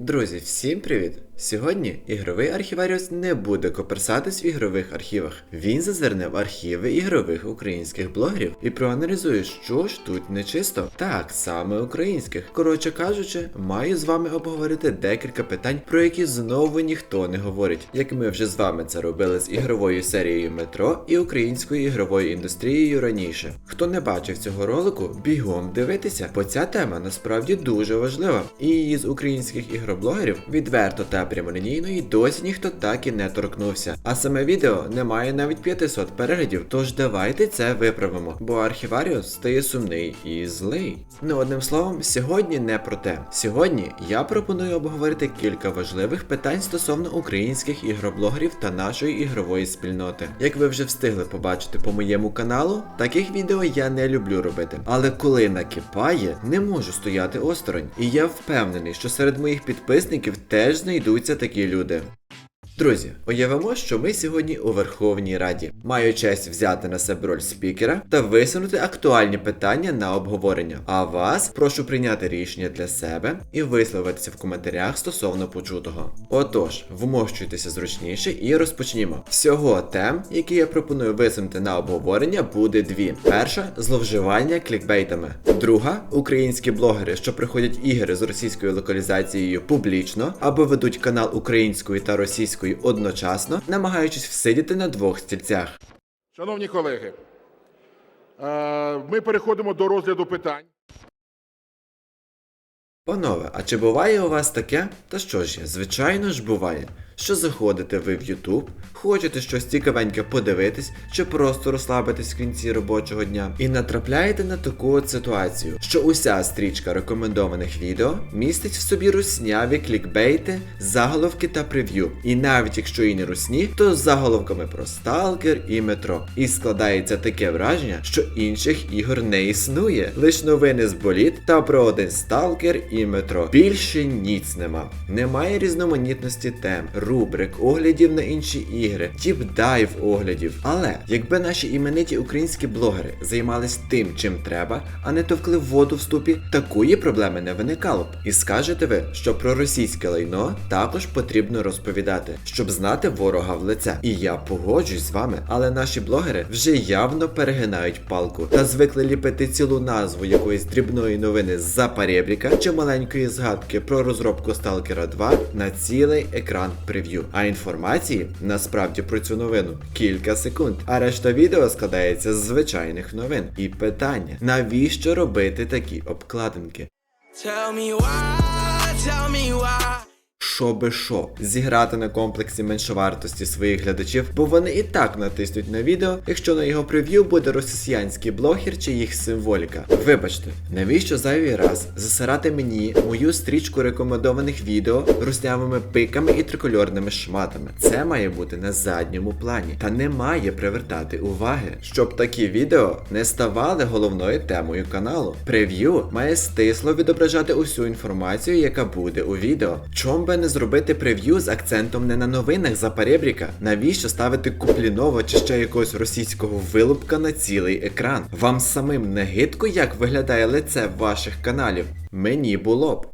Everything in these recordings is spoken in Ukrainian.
Друзі, всім привіт! Сьогодні ігровий архіваріус не буде коперсатись в ігрових архівах. Він зазирне в архіви ігрових українських блогерів і проаналізує, що ж тут нечисто. Так, саме українських. Коротше кажучи, маю з вами обговорити декілька питань, про які знову ніхто не говорить, як ми вже з вами це робили з ігровою серією метро і українською ігровою індустрією раніше. Хто не бачив цього ролику, бігом дивитися, бо ця тема насправді дуже важлива. І її з українських ігроблогерів відверто та прямолінійної досі ніхто так і не торкнувся. А саме відео не має навіть 500 переглядів, тож давайте це виправимо, бо архіваріус стає сумний і злий. Ну одним словом, сьогодні не про те. Сьогодні я пропоную обговорити кілька важливих питань стосовно українських ігроблогерів та нашої ігрової спільноти. Як ви вже встигли побачити по моєму каналу, таких відео я не люблю робити. Але коли накипає, не можу стояти осторонь. І я впевнений, що серед моїх підписників теж знайдуться такі люди. Друзі, уявимо, що ми сьогодні у Верховній Раді. Маю честь взяти на себе роль спікера та висунути актуальні питання на обговорення. А вас прошу прийняти рішення для себе і висловитися в коментарях стосовно почутого. Отож, вмощуйтеся зручніше і розпочнімо. Всього тем, які я пропоную висунути на обговорення, буде дві: перша зловживання клікбейтами. Друга українські блогери, що приходять ігри з російською локалізацією публічно або ведуть канал українською та російською одночасно, намагаючись всидіти на двох стільцях. Шановні колеги, е, ми переходимо до розгляду питань. Панове, а чи буває у вас таке? Та що ж звичайно ж буває, що заходите ви в YouTube, хочете щось цікавеньке подивитись чи просто розслабитись в кінці робочого дня, і натрапляєте на таку от ситуацію, що уся стрічка рекомендованих відео містить в собі русняві клікбейти, заголовки та прев'ю. І навіть якщо і не русні, то з заголовками про сталкер і метро. І складається таке враження, що інших ігор не існує. Лиш новини з боліт та про один сталкер і метро. Більше ніц нема. Немає різноманітності тем, рубрик, оглядів на інші ігри, тіп-дайв оглядів. Але якби наші імениті українські блогери займались тим, чим треба, а не товкли воду в ступі, такої проблеми не виникало б. І скажете ви, що про російське лайно також потрібно розповідати, щоб знати ворога в лице. І я погоджуюсь з вами, але наші блогери вже явно перегинають палку та звикли ліпити цілу назву якоїсь дрібної новини з запарєбріка чи маленької згадки про розробку Stalker 2 на цілий екран прев'ю. А інформації насправді про цю новину кілька секунд. А решта відео складається з звичайних новин. І питання: навіщо робити такі обкладинки? Tell me why. Щоби що, зіграти на комплексі меншовартості своїх глядачів, бо вони і так натиснуть на відео, якщо на його прев'ю буде росіянський блогер чи їх символіка. Вибачте, навіщо зайвий раз засирати мені мою стрічку рекомендованих відео руснявими пиками і трикольорними шматами? Це має бути на задньому плані та не має привертати уваги, щоб такі відео не ставали головною темою каналу. Прев'ю має стисло відображати усю інформацію, яка буде у відео. Чом би не зробити прев'ю з акцентом не на новинах за перебріка? Навіщо ставити Куплінова чи ще якогось російського вилупка на цілий екран? Вам самим не гидко, як виглядає лице ваших каналів? Мені було б.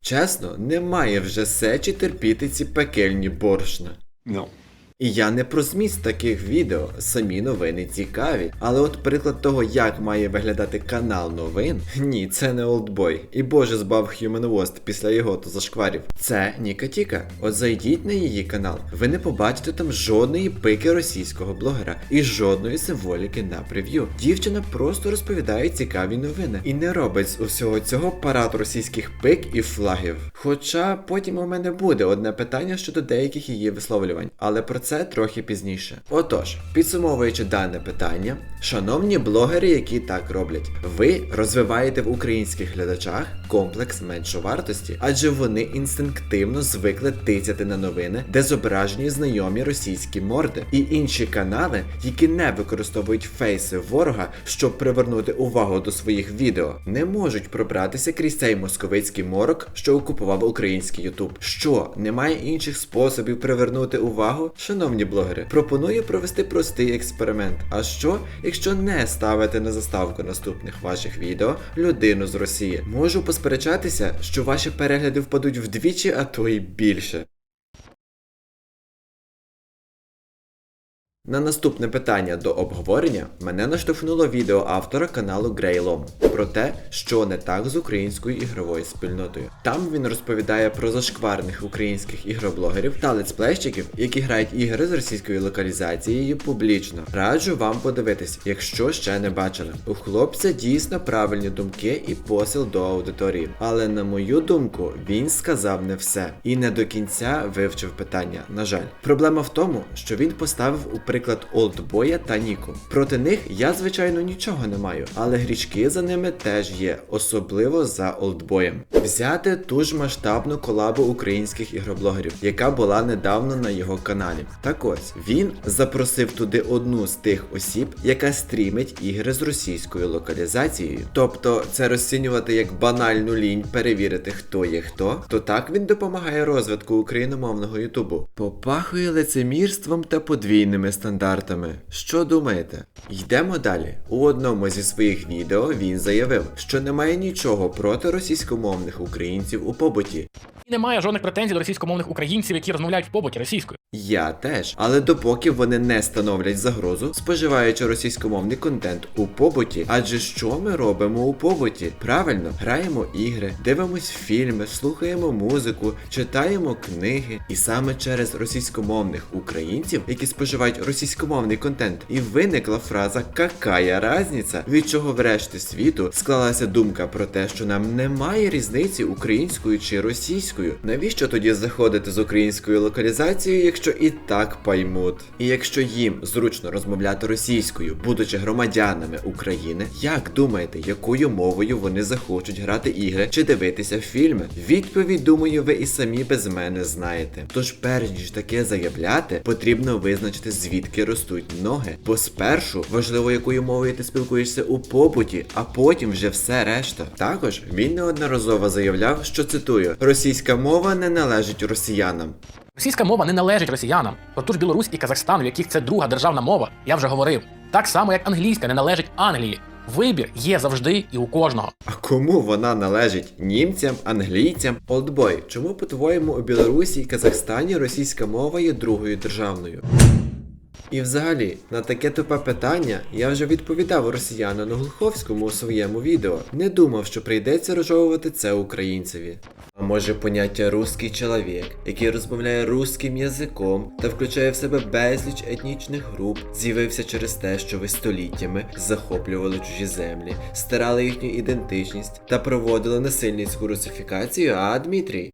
Чесно, немає вже сечі терпіти ці пекельні боршна. No. І я не про зміст таких відео, самі новини цікаві. Але от приклад того, як має виглядати канал новин, ні, це не олдбой. І боже збав Human Wost після його то зашкварів. Це Ніка Тіка. От зайдіть на її канал. Ви не побачите там жодної пики російського блогера і жодної символіки на прев'ю. Дівчина просто розповідає цікаві новини і не робить з усього цього парад російських пик і флагів. Хоча потім у мене буде одне питання щодо деяких її висловлювань, але про це трохи пізніше. Отож, підсумовуючи дане питання, шановні блогери, які так роблять, ви розвиваєте в українських глядачах комплекс меншовартості, адже вони інстинктивно звикли тицяти на новини, де зображені знайомі російські морди, і інші канали, які не використовують фейси ворога, щоб привернути увагу до своїх відео, не можуть пробратися крізь цей московицький морок, що окупував український Ютуб. Що немає інших способів привернути увагу? Шановні шановні блогери, пропоную провести простий експеримент. А що, якщо не ставити на заставку наступних ваших відео людину з Росії? Можу посперечатися, що ваші перегляди впадуть вдвічі, а то й більше. На наступне питання до обговорення мене наштовхнуло відео автора каналу Грейлом про те, що не так з українською ігровою спільнотою. Там він розповідає про зашкварних українських ігроблогерів та летсплейщиків, які грають ігри з російською локалізацією публічно. Раджу вам подивитись, якщо ще не бачили. У хлопця дійсно правильні думки і посил до аудиторії. Але на мою думку, він сказав не все і не до кінця вивчив питання. На жаль, проблема в тому, що він поставив у приклад Олдбоя та Ніку. Проти них я, звичайно, нічого не маю, але грішки за ними теж є, особливо за Олдбоєм. Взяти ту ж масштабну колабу українських ігроблогерів, яка була недавно на його каналі. Так ось він запросив туди одну з тих осіб, яка стрімить ігри з російською локалізацією. Тобто це розцінювати як банальну лінь перевірити, хто є хто, то так він допомагає розвитку україномовного Ютубу. Попахує лицемірством та подвійними стандартами. Що думаєте? Йдемо далі. У одному зі своїх відео він заявив, що немає нічого проти російськомовних українців у побуті. Немає жодних претензій до російськомовних українців, які розмовляють в побуті російською. Я теж, але допоки вони не становлять загрозу, споживаючи російськомовний контент у побуті. Адже що ми робимо у побуті? Правильно, граємо ігри, дивимось фільми, слухаємо музику, читаємо книги. І саме через російськомовних українців, які споживають російськомовний контент, і виникла фраза «какая разниця, від чого врешті світу склалася думка про те, що нам немає різниці українською чи російською. Навіщо тоді заходити з українською локалізацією, якщо і так поймуть? І якщо їм зручно розмовляти російською, будучи громадянами України, як думаєте, якою мовою вони захочуть грати ігри чи дивитися фільми? Відповідь, думаю, ви і самі без мене знаєте. Тож, перш ніж таке заявляти, потрібно визначити звідки ростуть ноги. Бо спершу важливо, якою мовою ти спілкуєшся у побуті, а потім вже все решта. Також він неодноразово заявляв, що цитую: російська мова не належить росіянам. Російська мова не належить росіянам. Про ту ж Білорусь і Казахстан, в яких це друга державна мова, я вже говорив. Так само, як англійська не належить Англії. Вибір є завжди і у кожного. А кому вона належить? Німцям, англійцям? Олдбой, чому по-твоєму у Білорусі і Казахстані російська мова є другою державною? І взагалі, на таке тупе питання я вже відповідав росіянину Глуховському у своєму відео. Не думав, що прийдеться розжовувати це українцеві. А може поняття русський чоловік, який розмовляє русським язиком та включає в себе безліч етнічних груп, з'явився через те, що ви століттями захоплювали чужі землі, стирали їхню ідентичність та проводили насильницьку русифікацію, а Дмитрій?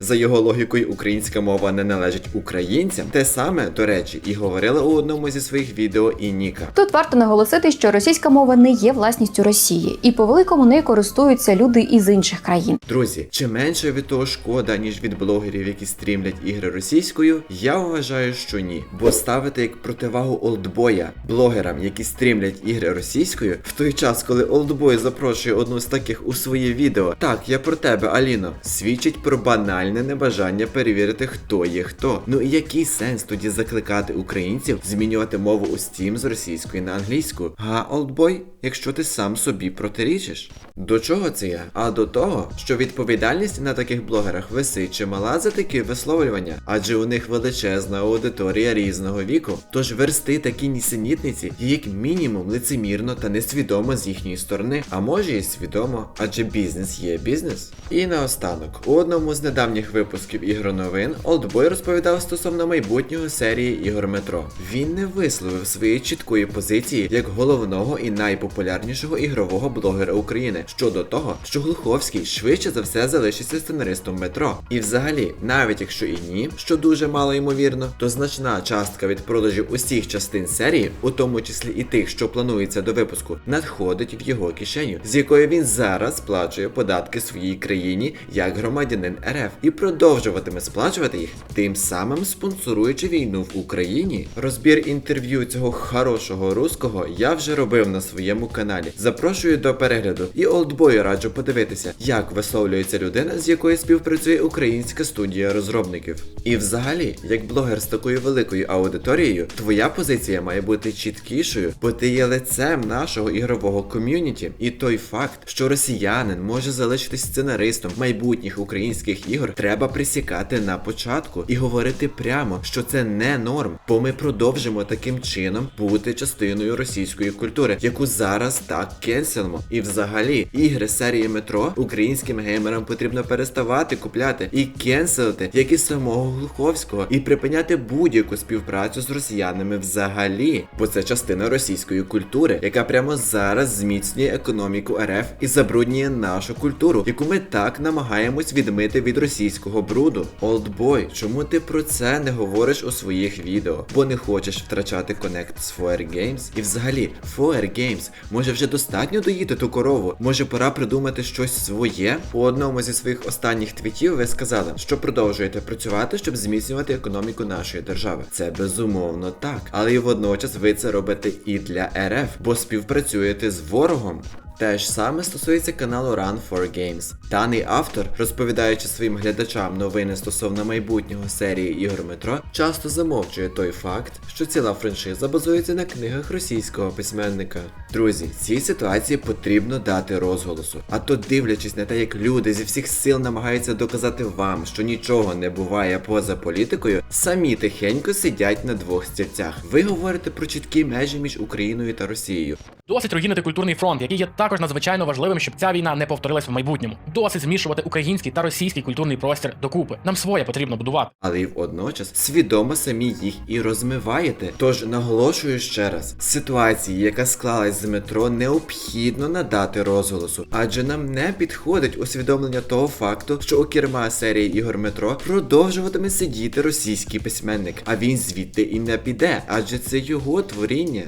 За його логікою, українська мова не належить українцям. Те саме, до речі, і говорила у одному зі своїх відео і Ніка. Тут варто наголосити, що російська мова не є власністю Росії, і по великому нею користуються люди із інших країн. Друзі, чи менше від того шкода, ніж від блогерів, які стрімлять ігри російською, я вважаю, що ні. Бо ставити як противагу олдбоя блогерам, які стрімлять ігри російською, в той час, коли олдбой запрошує одну з таких у своє відео, так, я про тебе, Аліно, свідчить про банальне небажання перевірити, хто є хто. Ну і який сенс тоді закликати українців змінювати мову у Steam з російської на англійську? Га, олдбой, якщо ти сам собі протирічиш? До чого це я? А до того, що відповідальність на таких блогерах висить чимала за такі висловлювання, адже у них величезна аудиторія різного віку. Тож версти такі нісенітниці є як мінімум лицемірно та несвідомо з їхньої сторони, а може і свідомо, адже бізнес є бізнес. І наостанок, у одному з недавніх випусків ігроновин Олдбой розповідав стосовно майбутнього серії ігор Метро. Він не висловив своєї чіткої позиції як головного і найпопулярнішого ігрового блогера України щодо того, що Глуховський швидше за все залишиться сценаристом метро. І взагалі, навіть якщо і ні, що дуже мало ймовірно, то значна частка від продажів усіх частин серії, у тому числі і тих, що планується до випуску, надходить в його кишеню, з якої він зараз сплачує податки своїй країні як громадянин РФ і продовжуватиме сплачувати їх, тим самим спонсоруючи війну в Україні. Розбір інтерв'ю цього хорошого руського я вже робив на своєму каналі. Запрошую до перегляду. І олдбою раджу подивитися, як висловлюється людина, з якою співпрацює українська студія розробників. І взагалі, як блогер з такою великою аудиторією, твоя позиція має бути чіткішою, бо ти є лицем нашого ігрового ком'юніті. І той факт, що росіянин може залишитись сценаристом майбутніх українських ігор, треба присікати на початку і говорити прямо, що це не норм, бо ми продовжимо таким чином бути частиною російської культури, яку зараз так кенселимо. І взагалі, ігри серії метро українським геймерам потрібно переставати купляти і кенселити, як і самого Глуховського, і припиняти будь-яку співпрацю з росіянами взагалі, бо це частина російської культури, яка прямо зараз зміцнює економіку РФ і забруднює нашу культуру, яку ми так намагаємось відмити від російського бруду. Олдбой, чому ти про це не говориш у своїх відео? Бо не хочеш втрачати конект з Foer Games? І взагалі, Foer Games, може вже достатньо доїти ту корову? Може пора придумати щось своє? У одному зі своїх останніх твітів ви сказали, що продовжуєте працювати, щоб зміцнювати економіку нашої держави. Це безумовно так, але й водночас ви це робите і для РФ, бо співпрацюєте з ворогом. Те ж саме стосується каналу Run for Games. Даний автор, розповідаючи своїм глядачам новини стосовно майбутнього серії ігор метро, часто замовчує той факт, що ціла франшиза базується на книгах російського письменника. Друзі, цій ситуації потрібно дати розголосу. А то, дивлячись на те, як люди зі всіх сил намагаються доказати вам, що нічого не буває поза політикою, самі тихенько сидять на двох стільцях. Ви говорите про чіткі межі між Україною та Росією. Досить руйнувати культурний фронт, який є також надзвичайно важливим, щоб ця війна не повторилась в майбутньому. Досить змішувати український та російський культурний простір докупи. Нам своє потрібно будувати. але й водночас свідомо самі їх і розмиваєте. Тож наголошую ще раз: ситуації, яка склалась з метро, необхідно надати розголосу, адже нам не підходить усвідомлення того факту, що у керма серії ігор метро продовжуватиме сидіти російський письменник, а він звідти і не піде, адже це його творіння.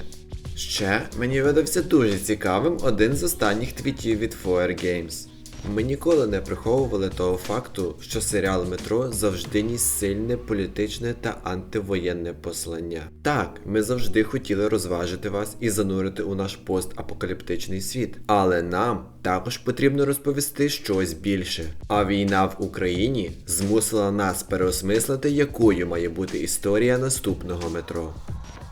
Ще мені видався дуже цікавим один з останніх твітів від Foer Games. Ми ніколи не приховували того факту, що серіал Метро завжди ніс сильне політичне та антивоєнне послання. Так, ми завжди хотіли розважити вас і занурити у наш постапокаліптичний світ, але нам також потрібно розповісти щось більше. А війна в Україні змусила нас переосмислити, якою має бути історія наступного метро.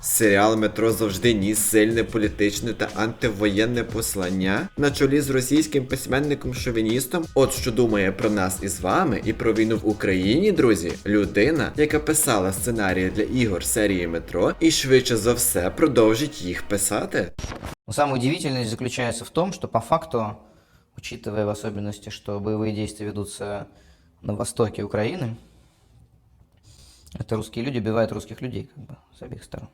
Серіал Метро завжди ніс сильне політичне та антивоєнне послання на чолі з російським письменником-шовіністом. От що думає про нас із вами і про війну в Україні, друзі, людина, яка писала сценарії для ігор серії Метро, і швидше за все продовжить їх писати. Но самая удивительность заключается в том, что по факту, учитывая в особенности, что боевые действия ведутся на востоке Украины, это русские люди убивают русских людей как бы с обеих сторон.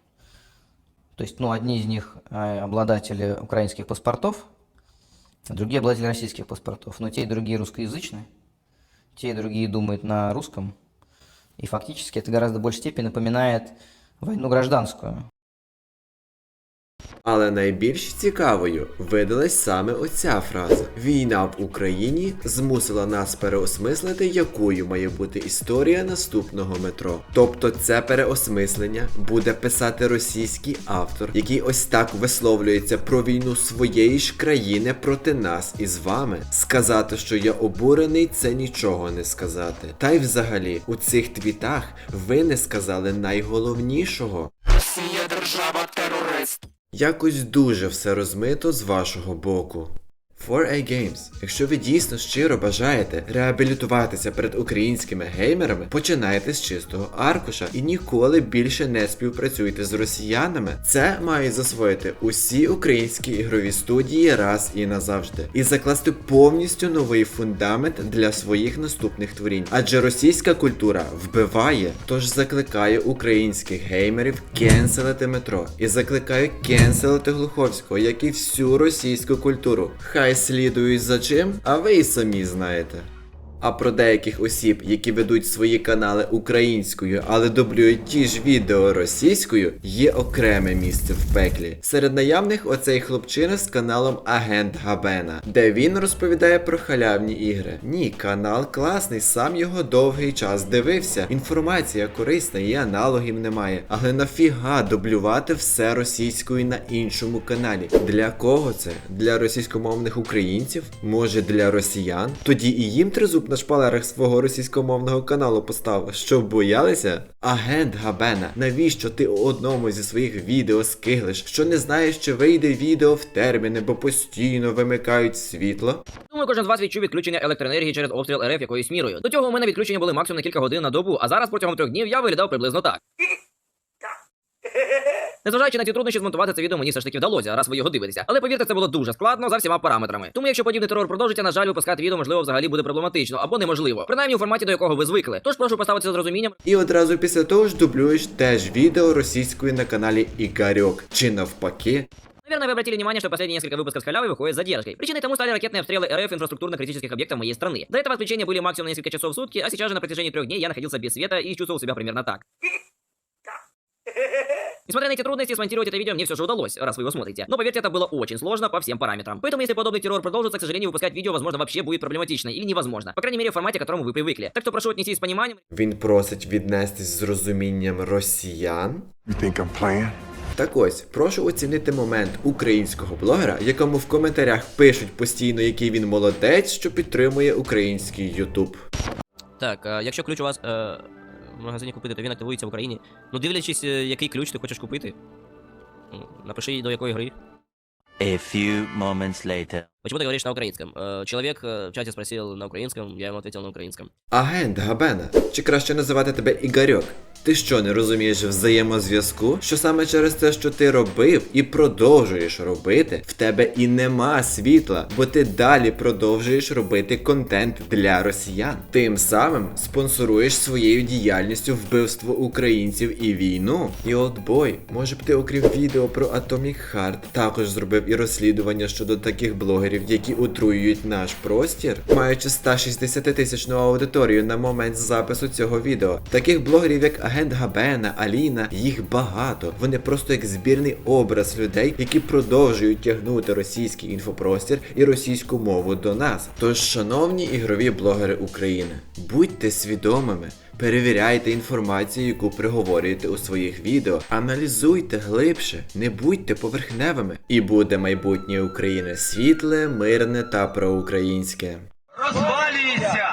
То есть, ну, одни из них э, обладатели украинских паспортов, другие обладатели российских паспортов. Но те и другие русскоязычные, те и другие думают на русском. И фактически это гораздо большей степени напоминает войну гражданскую. Але найбільш цікавою видалась саме оця фраза: Війна в Україні змусила нас переосмислити, якою має бути історія наступного метро. Тобто це переосмислення буде писати російський автор, який ось так висловлюється про війну своєї ж країни проти нас із вами. Сказати, що я обурений, це нічого не сказати. Та й взагалі у цих твітах ви не сказали найголовнішого. Якось дуже все розмито з вашого боку. 4A Games, якщо ви дійсно щиро бажаєте реабілітуватися перед українськими геймерами, починайте з чистого аркуша і ніколи більше не співпрацюйте з росіянами. Це мають засвоїти усі українські ігрові студії раз і назавжди, і закласти повністю новий фундамент для своїх наступних творінь. Адже російська культура вбиває, тож закликаю українських геймерів кенселити метро і закликаю кенселити Глуховського, як і всю російську культуру. Хай слідують за чим, а ви і самі знаєте. А про деяких осіб, які ведуть свої канали українською, але дублюють ті ж відео російською, є окреме місце в пеклі. Серед наявних оцей хлопчина з каналом Агент Габена, де він розповідає про халявні ігри. Ні, канал класний, сам його довгий час дивився. Інформація корисна і аналогів немає. Але нафіга дублювати все російською на іншому каналі? Для кого це? Для російськомовних українців? Може для росіян? Тоді і їм тризуб на шпалерах свого російськомовного каналу постав, щоб боялися? Агент Габена, навіщо ти у одному зі своїх відео скиглиш, що не знаєш, чи вийде відео в терміни, бо постійно вимикають світло? Думаю, кожен з вас відчув відключення електроенергії через обстріл РФ якоюсь мірою. До цього у мене відключення були максимум на кілька годин на добу, а зараз протягом трьох днів я виглядав приблизно так. Незважаючи на ці труднощі, змонтувати це відео мені все ж таки вдалося, раз ви його дивитеся. Але повірте, це було дуже складно за всіма параметрами. Тому якщо подібний терор продовжиться, на жаль, випускати відео можливо взагалі буде проблематично або неможливо. Принаймні у форматі, до якого ви звикли. Тож прошу поставитися з розумінням. І одразу після того ж дублюєш теж відео російською на каналі Ігорьок. Чи навпаки, Наверное, вы обратили внимание, что последние несколько выпусков с халявы выходят с задержкой. Причиной тому стали ракетные обстрелы РФ инфраструктурно-критических объектов моей страны. До этого отключения были максимум на несколько часов в сутки, а сейчас же на протяжении трех дней я находился без света и чувствовал себя примерно так. Несмотря на эти трудности, смонтировать это видео мне все же удалось, раз вы его смотрите. Но поверьте, это было очень сложно по всем параметрам. Поэтому, если подобный террор продолжится, к сожалению, выпускать видео, возможно, вообще будет проблематично или невозможно. По крайней мере, в формате, к которому вы привыкли. Так что прошу отнестись с пониманием. він просить віднестись з розумінням росіян? You think I'm playing? Так ось, прошу оцінити момент українського блогера, якому в коментарях пишуть постійно, який він молодець, що підтримує український Ютуб. Так, якщо ключ у вас в магазині купити, то він активується в Україні. Ну, дивлячись, який ключ ти хочеш купити. Напиши до якої гри. A few moments later. Почему ты говоришь на украинском? Э, Человек э, в чате спросил на украинском, я ему ответил на украинском. Агент Габена, чи краще називати тебе Ігорьок? Ти що не розумієш взаємозв'язку? Що саме через те, що ти робив і продовжуєш робити, в тебе і нема світла, бо ти далі продовжуєш робити контент для росіян. Тим самим спонсоруєш своєю діяльністю вбивство українців і війну. І от бой, може б ти, окрім відео про Atomic Heart, також зробив і розслідування щодо таких блогерів, які отруюють наш простір, маючи 160 тисячну аудиторію на момент запису цього відео. Таких блогерів, як Агент Габена, Аліна, їх багато. Вони просто як збірний образ людей, які продовжують тягнути російський інфопростір і російську мову до нас. Тож, шановні ігрові блогери України, будьте свідомими. Перевіряйте інформацію, яку приговорюєте у своїх відео, аналізуйте глибше, не будьте поверхневими, і буде майбутнє України світле, мирне та проукраїнське. Розвалюється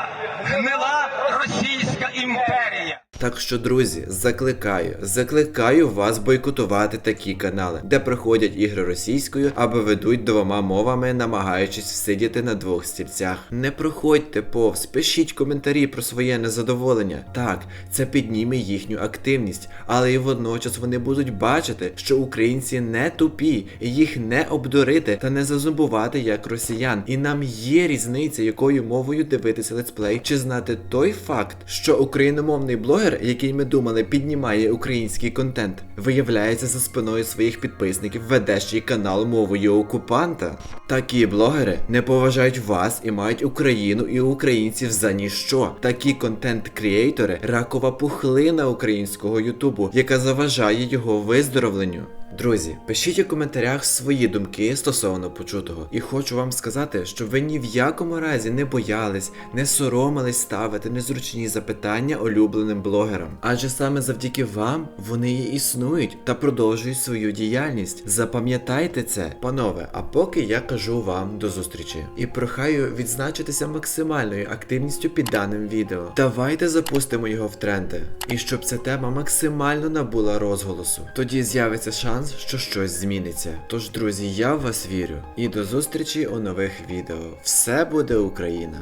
Так що, друзі, закликаю, закликаю вас бойкотувати такі канали, де проходять ігри російською або ведуть двома мовами, намагаючись всидіти на двох стільцях. Не проходьте повз, пишіть коментарі про своє незадоволення. Так, це підніме їхню активність, але і водночас вони будуть бачити, що українці не тупі, їх не обдурити та не зазубувати як росіян. І нам є різниця, якою мовою дивитися летсплей, чи знати той факт, що україномовний блогер, який ми думали піднімає український контент, виявляється за спиною своїх підписників веде ще й канал мовою окупанта. Такі блогери не поважають вас і мають Україну і українців за ніщо. Такі контент-кріейтори ракова пухлина українського Ютубу, яка заважає його виздоровленню. Друзі, пишіть у коментарях свої думки стосовно почутого. І хочу вам сказати, що ви ні в якому разі не боялись, не соромились ставити незручні запитання улюбленим блогерам. Адже саме завдяки вам вони і існують та продовжують свою діяльність. Запам'ятайте це, панове. А поки я кажу вам до зустрічі і прохаю відзначитися максимальною активністю під даним відео. Давайте запустимо його в тренди. І щоб ця тема максимально набула розголосу. Тоді з'явиться шанс, що щось зміниться. Тож, друзі, я в вас вірю. І до зустрічі у нових відео. Все буде Україна!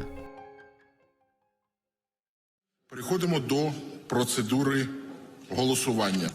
Переходимо до процедури голосування.